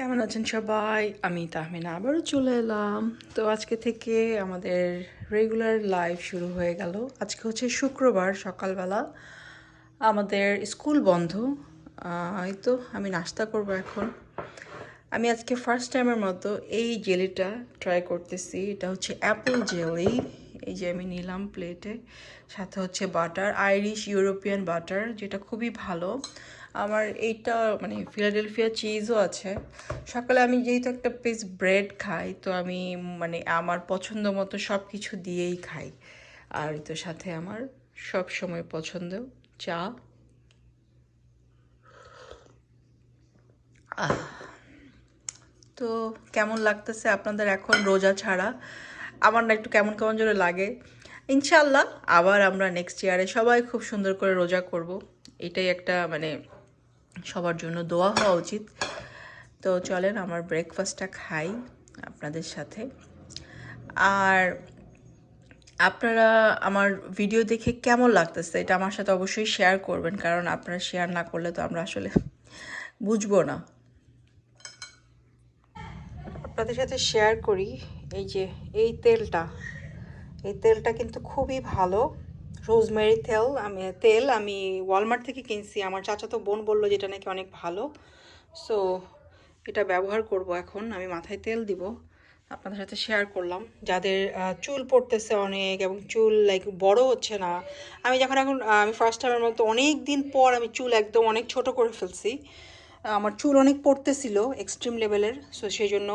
কেমন আছেন সবাই? আমি তাহমিনা আবারও চলে এলাম। তো আজকে থেকে আমাদের রেগুলার লাইফ শুরু হয়ে গেল। আজকে হচ্ছে শুক্রবার, সকালবেলা আমাদের স্কুল বন্ধ। এই তো আমি নাস্তা করব এখন। আমি আজকে ফার্স্ট টাইমের মতো এই জেলিটা ট্রাই করতেছি। এটা হচ্ছে অ্যাপল জেলি এই যে আমি নিলাম প্লেটে সাথে হচ্ছে বাটার আইরিশ ইউরোপিয়ান বাটার যেটা খুবই ভালো। আমার এইটা মানে ফিলাডেলফিয়া চিজও আছে। সকালে আমি যেহেতু একটা পিস ব্রেড খাই, তো আমি মানে আমার পছন্দ মতো সব কিছু দিয়েই খাই। আর তো সাথে আমার সব সময় পছন্দ চা। তো কেমন লাগতেছে আপনাদের এখন রোজা ছাড়া? আমার না একটু কেমন কেমন যেন লাগে। ইনশাল্লাহ আবার আমরা নেক্সট ইয়ারে সবাই খুব সুন্দর করে রোজা করব। এটাই একটা মানে সবার জন্য দোয়া হওয়া উচিত। তো চলেন আমার ব্রেকফাস্টটা খাই আপনাদের সাথে। আর আপনারা আমার ভিডিও দেখে কেমন লাগতেছে এটা আমার সাথে অবশ্যই শেয়ার করবেন, কারণ আপনারা শেয়ার না করলে তো আমরা আসলে বুঝব না। আপনাদের সাথে শেয়ার করি, এই যে এই তেলটা এই তেলটা কিন্তু খুবই ভালো। রোজমেরি তেল, আমি তেল আমি ওয়ালমার্ট থেকে কিনছি। আমার চাচাতো বোন বলল যেটা নাকি অনেক ভালো। সো এটা ব্যবহার করব এখন। আমি মাথায় তেল দিব। আপনাদের সাথে শেয়ার করলাম। যাদের চুল পড়তেছে অনেক এবং চুল লাইক বড় হচ্ছে না, আমি যখন এখন আমি ফার্স্ট টাইমের মতো অনেক দিন পর আমি চুল একদম অনেক ছোট করে ফেলছি। আমার চুল অনেক পড়তেছিল এক্সট্রিম লেভেলের সো সেই জন্য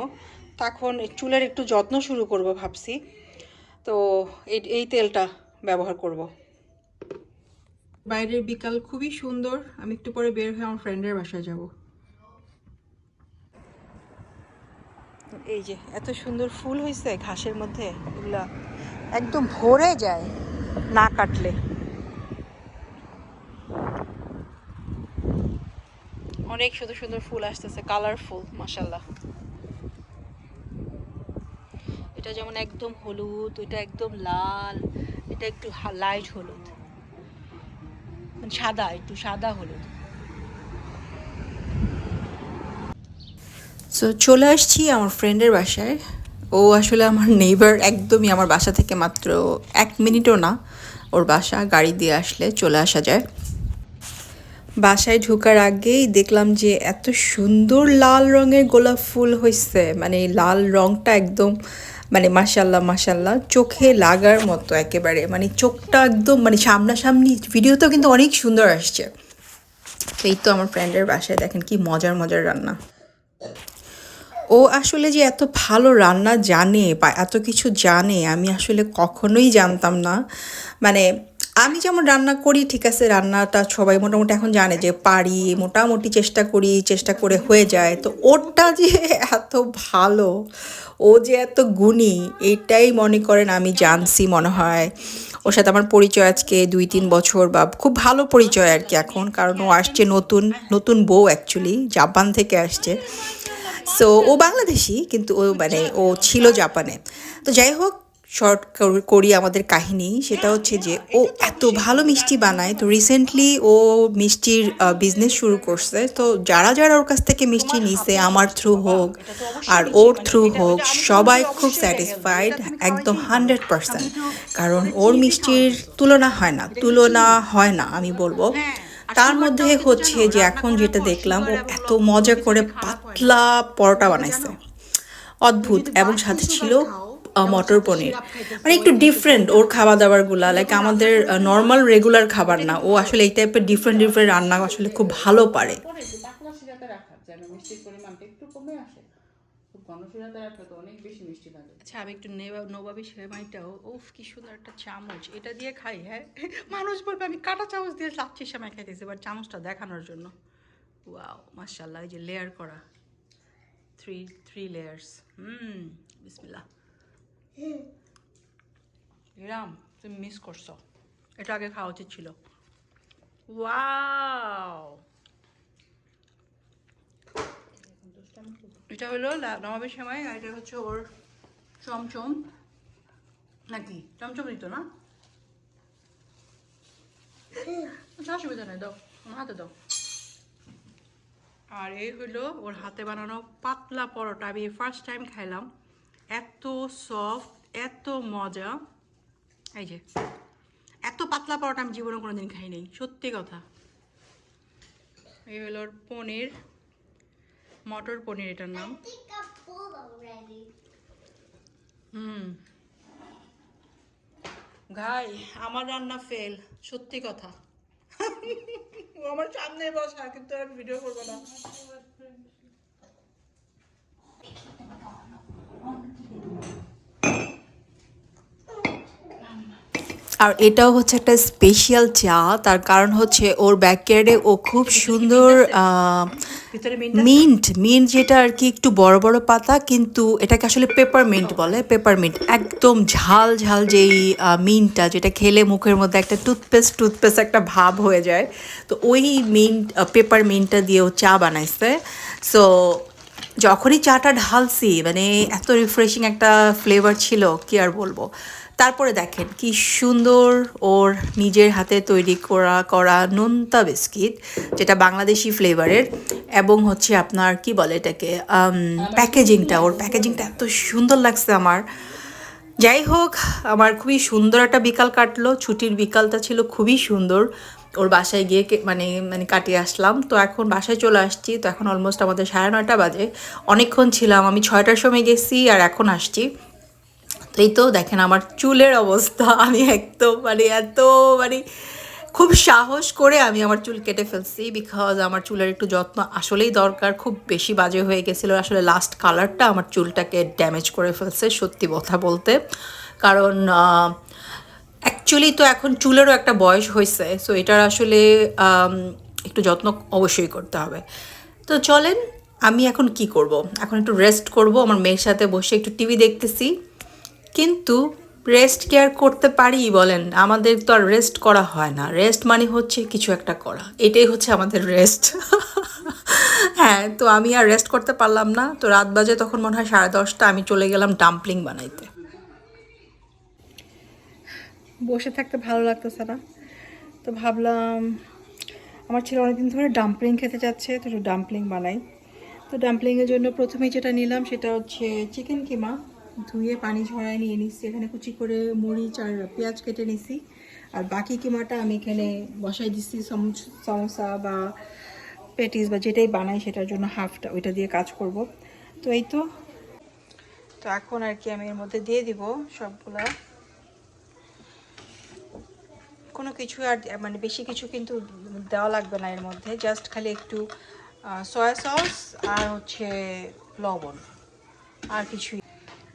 তখন চুলের একটু যত্ন শুরু করব ভাবছি। তো এই তেলটা ব্যবহার করব। বাইরের বিকাল খুবই সুন্দর। আমি একটু পরে বের হয়ে আমার ফ্রেন্ডের বাসায় যাব। এই যে এত সুন্দর ফুল হয়েছে ঘাসের মধ্যে এগুলা একদম ভরে যায়। না কাটলে। অনেক সুন্দর সুন্দর ফুল আসতেছে কালারফুল মাসাল্লাহ এটা যেমন একদম হলুদ এটা একদম লাল এটা একটু লাইট হলুদ। মানে সাদা, একটু সাদা হলুদ। সো চলে আসছি আমার ফ্রেন্ডের বাসায়। ও আসলে আমার নেইবার একদমই আমার বাসা থেকে মাত্র এক মিনিটও না। ওর বাসা, গাড়ি দিয়ে আসলে চলে আসা যায়। বাসায় ঢোকার আগেই দেখলাম যে এত সুন্দর লাল রঙের গোলাপ ফুল হয়েছে মানে লাল রঙটা একদম মানে মাসাল্লাহ মাসাল্লাহ চোখে লাগার মতো একেবারে। মানে চোখটা একদম মানে সামনাসামনি ভিডিওতেও কিন্তু অনেক সুন্দর আসছে। এই তো আমার ফ্রেন্ডের বাসায়, দেখেন কি মজার মজার রান্না। ও আসলে যে এত ভালো রান্না জানে বা এত কিছু জানে, আমি আসলে কখনোই জানতাম না। মানে আমি যেমন রান্না করি, ঠিক আছে, রান্নাটা সবাই মোটামুটি এখন জানে যে পারি, মোটামুটি চেষ্টা করি, চেষ্টা করে হয়ে যায়। তো ওরটা যে এত ভালো, ও যে এত গুণী, এটাই মনে করেন আমি জানছি মনে হয়। ওর সাথে আমার পরিচয় আজকে দুই তিন বছর বা খুব ভালো পরিচয় আর কি এখন, কারণ ও আসছে নতুন নতুন বউ অ্যাকচুয়ালি জাপান থেকে আসছে। সো ও বাংলাদেশি, কিন্তু ও মানে ও ছিল জাপানে। তো যাই হোক শর্ট করি আমাদের কাহিনী। সেটা হচ্ছে যে, ও এত ভালো মিষ্টি বানায়। তো রিসেন্টলি ও মিষ্টির বিজনেস শুরু করছে। তো যারা যারা ওর কাছ থেকে মিষ্টি নিছে, আমার থ্রু হোক আর ওর থ্রু হোক, সবাই খুব স্যাটিসফাইড একদম হান্ড্রেড পারসেন্ট কারণ ওর মিষ্টির তুলনা হয় না, তুলনা হয় না, আমি বলব। তার মধ্যে হচ্ছে যে, এখন যেটা দেখলাম, ও এত মজা করে পাতলা পরোটা বানাইছে। অদ্ভুত। এবং সাথে ছিল মটর পনির। মানে একটু ডিফারেন্ট ওর খাবার দাবারগুলা লাইক আমাদের নর্মাল রেগুলার খাবার না। ও আসলে এই টাইপের ডিফারেন্ট ডিফারেন্ট রান্না আসলে খুব ভালো পারে। আচ্ছা আমি একটু কি সুন্দর একটা চামচ। এটা দিয়ে খাই হ্যাঁ? মানুষ বলবে, আমি কাটা চামচ দিয়ে লাচ্ছি বাট চামচটা দেখানোর জন্য। এই যে লেয়ার করা। থ্রি থ্রি লেয়ার্স হুম, বিসমিল্লাহ। এরাম তুমি মিস করছ। এটা আগে খাওয়া উচিত ছিল। ওয়াও! এটা হলো নবাবের সময়, আর এটা হচ্ছে ওর চমচম। নাকি? চমচম দিত না? আচ্ছা অসুবিধা নেই, দাও হাতে দাও। আর এই হলো ওর হাতে বানানো পাতলা পরোটা, আমি ফার্স্ট টাইম খাইলাম। এত সফট এত মজা। এই যে এত পাতলা পরোটা আমি জীবনে কোনোদিন খাই নাই সত্যি কথা। এই হলো পনির মটর পনির এটার নাম. হুম। ঘাই আমার রান্না ফেল সত্যি কথা। আমার সামনে বসা কিন্তু আমি ভিডিও করব না। আর এটাও হচ্ছে একটা স্পেশাল চা। তার কারণ হচ্ছে ওর ব্যাকয়ার্ডে ও খুব সুন্দর মিন্ট মিন্ট যেটা আর কি একটু বড় বড় পাতা কিন্তু এটাকে আসলে পেপার মিন্ট বলে পেপার মিন্ট একদম ঝাল ঝাল যেই মিন্টটা যেটা খেলে মুখের মধ্যে একটা টুথপেস্ট টুথপেস্ট একটা ভাব হয়ে যায়। তো ওই মিন্ট পেপার মিন্টটা দিয়ে ও চা বানাইছে। সো যখনই চাটা ঢালছি মানে এত রিফ্রেশিং একটা ফ্লেভার ছিল কি আর বলব? তারপরে দেখেন কি সুন্দর ওর নিজের হাতে তৈরি করা করা নোনতা বিস্কিট, যেটা বাংলাদেশি ফ্লেভারের এবং হচ্ছে আপনার কি বলে এটাকে প্যাকেজিংটা, ওর প্যাকেজিংটা এত সুন্দর লাগছে আমার। যাই হোক, আমার খুবই সুন্দর একটা বিকাল কাটলো, ছুটির বিকালটা ছিল খুবই সুন্দর। ওর বাসায় গিয়ে মানে মানে কাটিয়ে আসলাম। তো এখন বাসায় চলে আসছি, তো এখন অলমোস্ট আমাদের সাড়ে নয়টা বাজে। অনেকক্ষণ ছিলাম, আমি ছয়টার সময় গেছি আর এখন আসছি। এই তো দেখেন আমার চুলের অবস্থা। আমি একদম মানে এত মানে খুব সাহস করে আমি আমার চুল কেটে ফেলছি বিকজ আমার চুলের একটু যত্ন আসলেই দরকার। খুব বেশি বাজে হয়ে গেছিল আসলে লাস্ট কালারটা আমার চুলটাকে ড্যামেজ করে ফেলছে সত্যি কথা বলতে। কারণ অ্যাকচুয়ালি তো এখন চুলেরও একটা বয়স হয়েছে সো এটার আসলে একটু যত্ন অবশ্যই করতে হবে। তো চলেন আমি এখন কি করব? এখন একটু রেস্ট করব, আমার মেয়ের সাথে বসে একটু টিভি দেখতেছি। কিন্তু রেস্ট কেয়ার করতে পারি বলেন, আমাদের তো আর রেস্ট করা হয় না। রেস্ট মানে হচ্ছে কিছু একটা করা। এটাই হচ্ছে আমাদের রেস্ট হ্যাঁ তো আমি আর রেস্ট করতে পারলাম না। তো রাত বাজে তখন মনে হয় সাড়ে দশটা, আমি চলে গেলাম ডাম্পলিং বানাইতে। বসে থাকতে ভালো লাগতেছে না। তো ভাবলাম, আমার ছেলে অনেকদিন ধরে ডাম্পলিং খেতে যাচ্ছে তো ডাম্পলিং বানাই। তো ডাম্পলিংয়ের জন্য প্রথমেই যেটা নিলাম সেটা হচ্ছে চিকেন কিমা। ধুয়ে পানি ঝরায় নিয়ে নিচ্ছি। এখানে কুচি করে মরিচ আর পেঁয়াজ কেটে নিছি। আর বাকি কিমাটা আমি এখানে বসাই দিচ্ছি। সমোস- বা পেটিস বা যেটাই বানাই সেটার জন্য হাফটা ওইটা দিয়ে কাজ করব। তো এই তো। তো এখন আর কি আমি এর মধ্যে দিয়ে দিব সবগুলা। কোনো কিছু আর মানে বেশি কিছু কিন্তু দেওয়া লাগবে না এর মধ্যে। জাস্ট খালি একটু সয়া সস আর হচ্ছে লবণ। আর কিছুই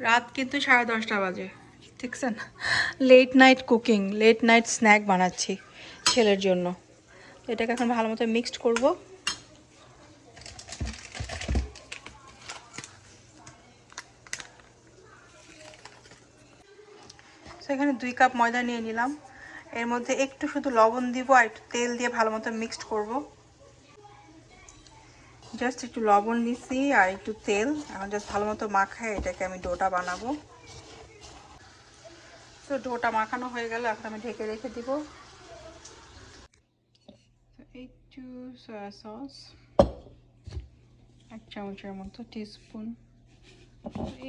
রাত কিন্তু সাড়ে দশটা বাজে। দেখছেন? Late night cooking late night snack বানাচ্ছি ছেলের জন্য। এটাকে এখন ভালো মতো মিক্সড করব। এখানে দুই কাপ ময়দা নিয়ে নিলাম। এর মধ্যে একটু শুধু লবণ দিব আর একটু তেল দিয়ে ভালো মতো মিক্সড করব। জাস্ট একটু লবণ দিছি আর একটু তেল। এখন জাস্ট ভালো মতো মাখায় এটাকে আমি ডোটা বানাবো। তো ডোটা মাখানো হয়ে গেল, এখন আমি ঢেকে রেখে দিব। একটু সয়া সস এক চামচের মতো টিস্পুন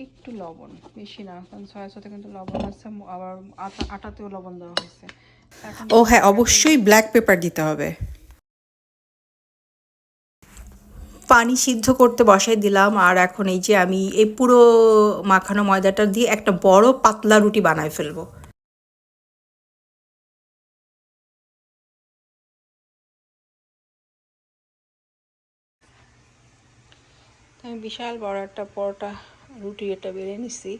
একটু লবণ, বেশি না, কারণ সয়া সসে কিন্তু লবণ আছে, আবার আটা, আটাতেও লবণ দেওয়া হয়েছে। ও হ্যাঁ অবশ্যই ব্ল্যাক পেপার দিতে হবে। পানি সিদ্ধ করতে বসাই দিলাম, আর এখন এই যে আমি এই পুরো মাখানো ময়দাটা দিয়ে একটা বড় পাতলা রুটি বানায় ফেলব। আমি বিশাল বড় একটা পরোটা রুটি এটা বেড়ে নিছি।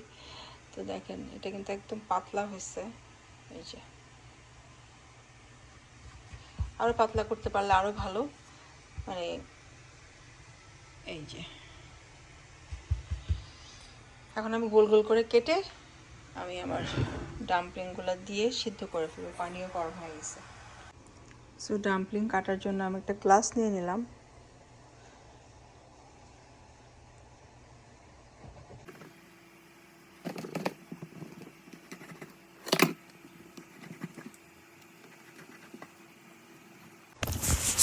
তো দেখেন, এটা কিন্তু একদম পাতলা হয়েছে। এই যে। আরও পাতলা করতে পারলে আরও ভালো। মানে এই যে। এখন আমি গোল গোল করে কেটে আমি আমার ডাম্পলিংগুলো দিয়ে সিদ্ধ করে ফেলব। পানীয় গরম হয়ে গেছে। সো ডাম্পলিং কাটার জন্য আমি একটা গ্লাস নিয়ে নিলাম।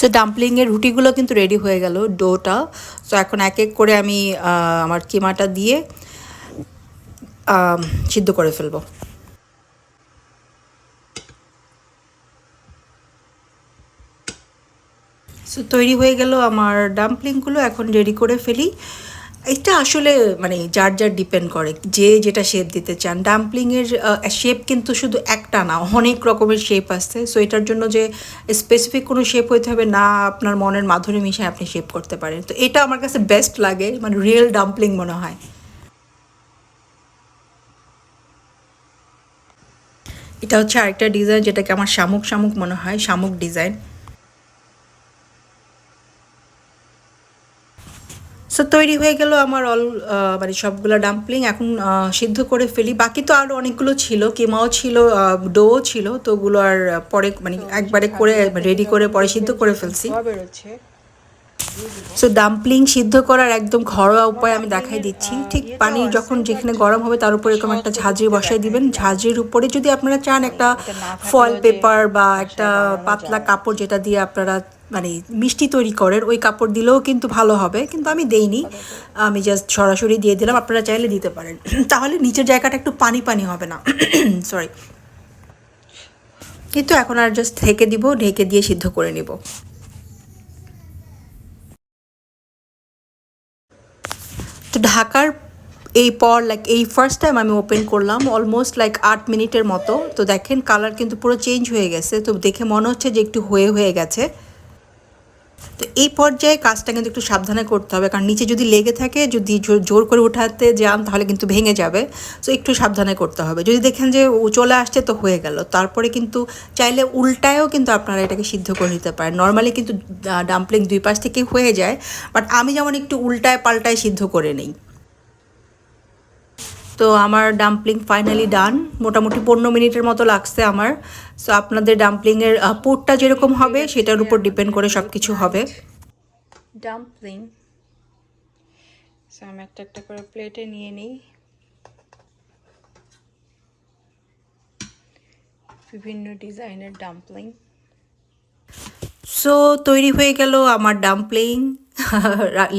সো ডাম্পলিংয়ের রুটিগুলো কিন্তু রেডি হয়ে গেল, ডোটা। তো এখন এক এক করে আমি আমার কিমাটা দিয়ে সিদ্ধ করে ফেলব। সো তৈরি হয়ে গেল আমার ডাম্পলিংগুলো এখন রেডি করে ফেলি। এটা আসলে মানে যার যার ডিপেন্ড করে, যে যেটা শেপ দিতে চান। ডাম্পলিংয়ের শেপ কিন্তু শুধু একটা না, অনেক রকমের শেপ আসছে সো এটার জন্য যে স্পেসিফিক কোনো শেপ হইতে হবে না, আপনার মনের মাধুরী মিশায় আপনি শেপ করতে পারেন। তো এটা আমার কাছে বেস্ট লাগে মানে রিয়েল ডাম্পলিং মনে হয়। এটা হচ্ছে আরেকটা ডিজাইন যেটাকে আমার শামুক শামুক মনে হয়, শামুক ডিজাইন সো তৈরি হয়ে গেল আমার অল মানে সবগুলো ডাম্পলিং এখন সিদ্ধ করে ফেলি। বাকি তো আরও অনেকগুলো ছিল কিমাও ছিল ডোও ছিল। তো ওগুলো আর পরে মানে একবারে করে রেডি করে পরে সিদ্ধ করে ফেলছি। সো ডাম্পলিং সিদ্ধ করার একদম ঘরোয়া উপায় আমি দেখাই দিচ্ছি। ঠিক পানি যখন যেখানে গরম হবে তার উপরে এরকম একটা ঝাঁঝরি বসাই দিবেন। ঝাঁঝরির উপরে যদি আপনারা চান একটা ফল পেপার বা একটা পাতলা কাপড় যেটা দিয়ে আপনারা মানে মিষ্টি তৈরি করেন, ওই কাপড় দিলেও কিন্তু ভালো হবে, কিন্তু আমি দেইনি। আমি জাস্ট সরাসরি দিয়ে দিলাম, আপনারা চাইলে দিতে পারেন। তাহলে নিচের জায়গাটা একটু পানি পানি হবে না। সরি কিন্তু এখন আর জাস্ট ঢেকে দিব, ঢেকে দিয়ে সিদ্ধ করে নিব। তো ঢাকার এই পর লাইক এই ফার্স্ট টাইম আমি ওপেন করলাম অলমোস্ট লাইক আট মিনিটের মতো। তো দেখেন কালার কিন্তু পুরো চেঞ্জ হয়ে গেছে, তো দেখে মনে হচ্ছে যে একটু হয়ে হয়ে গেছে। তো এই পর্যায়ে কাজটা কিন্তু একটু সাবধানে করতে হবে। কারণ নিচে যদি লেগে থাকে, যদি জোর- করে উঠাতে যান, তাহলে কিন্তু ভেঙে যাবে। তো একটু সাবধানে করতে হবে। যদি দেখেন যে ও চলে আসছে, তো হয়ে গেল। তারপরে কিন্তু চাইলে উল্টায়ও কিন্তু আপনারা এটাকে সিদ্ধ করে নিতে পারেন। নর্মালি কিন্তু ডাম্পলিং দুই পাশ থেকে হয়ে যায়। বাট আমি যেমন একটু উল্টায় পাল্টায় সিদ্ধ করে নেই। তো আমার ডাম্পলিং ফাইনালি ডান মোটামুটি পনেরো মিনিটের মতো লাগছে আমার। সো আপনাদের ডাম্পলিংয়ের পোটটা যেরকম হবে সেটার উপর ডিপেন্ড করে সব কিছু হবে। ডাম্পলিং সো আমি একটা একটা করে প্লেটে নিয়ে নিই। বিভিন্ন ডিজাইনের ডাম্পলিং সো তৈরি হয়ে গেল আমার ডাম্পলিং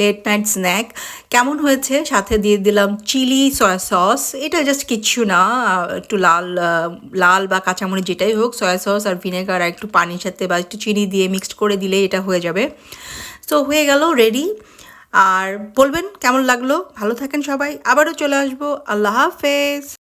লেট নাইট স্ন্যাক কেমন হয়েছে? সাথে দিয়ে দিলাম চিলি সয়া সস এটা জাস্ট কিচ্ছু না, একটু লাল লাল বা কাঁচামরিচ যেটাই হোক সয়া সস আর ভিনেগার আর একটু পানির সাথে বা একটু চিনি দিয়ে মিক্সড করে দিলে এটা হয়ে যাবে। সো হয়ে গেল রেডি আর বলবেন কেমন লাগল? ভালো থাকেন সবাই। আবারও চলে আসব। আল্লাহ হাফেজ।